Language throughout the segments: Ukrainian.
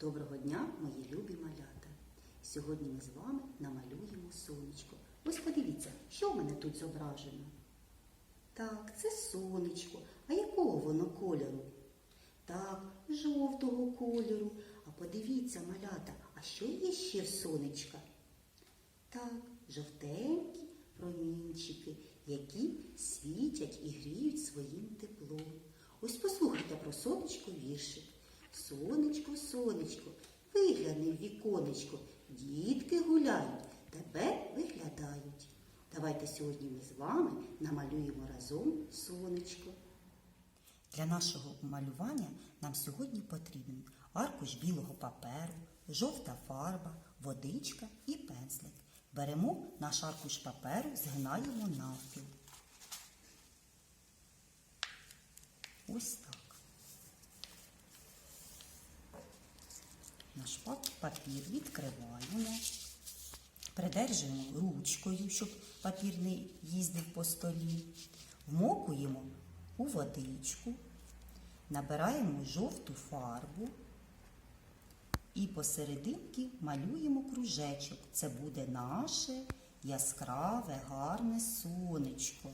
Доброго дня, мої любі малята! Сьогодні ми з вами намалюємо сонечко. Ось подивіться, що в мене тут зображено. Так, це сонечко. А якого воно кольору? Так, жовтого кольору. А подивіться, малята, а що є ще в сонечка? Так, жовтенькі промінчики, які світять і гріють своїм теплом. Ось послухайте про сонечко віршик. Сонечко, сонечко, вигляни в віконечко, дітки гуляють, тебе виглядають. Давайте сьогодні ми з вами намалюємо разом сонечко. Для нашого малювання нам сьогодні потрібен аркуш білого паперу, жовта фарба, водичка і пензлик. Беремо наш аркуш паперу, згинаємо навпіл. Ось так. Наш папір відкриваємо, придержуємо ручкою, щоб папір не їздив по столі. Вмокуємо у водичку, набираємо жовту фарбу і посерединки малюємо кружечок. Це буде наше яскраве, гарне сонечко.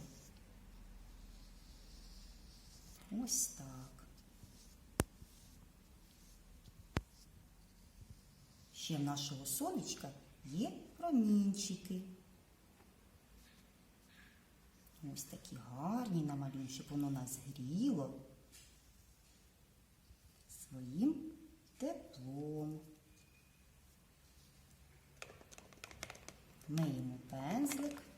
Ось так. Ще в нашого сонечка є промінчики. Ось такі гарні намалюємо, щоб воно нас гріло своїм теплом. Миємо пензлик.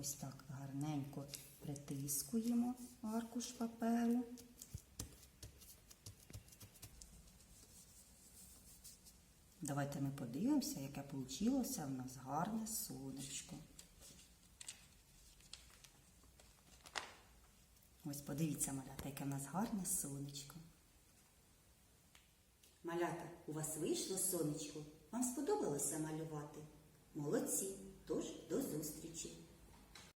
Ось так гарненько притискуємо аркуш паперу. Давайте ми подивимося, яке вийшло в нас гарне сонечко. Ось подивіться, малята, яке в нас гарне сонечко. Малята, у вас вийшло сонечко? Вам сподобалося малювати? Молодці! Тож до зустрічі!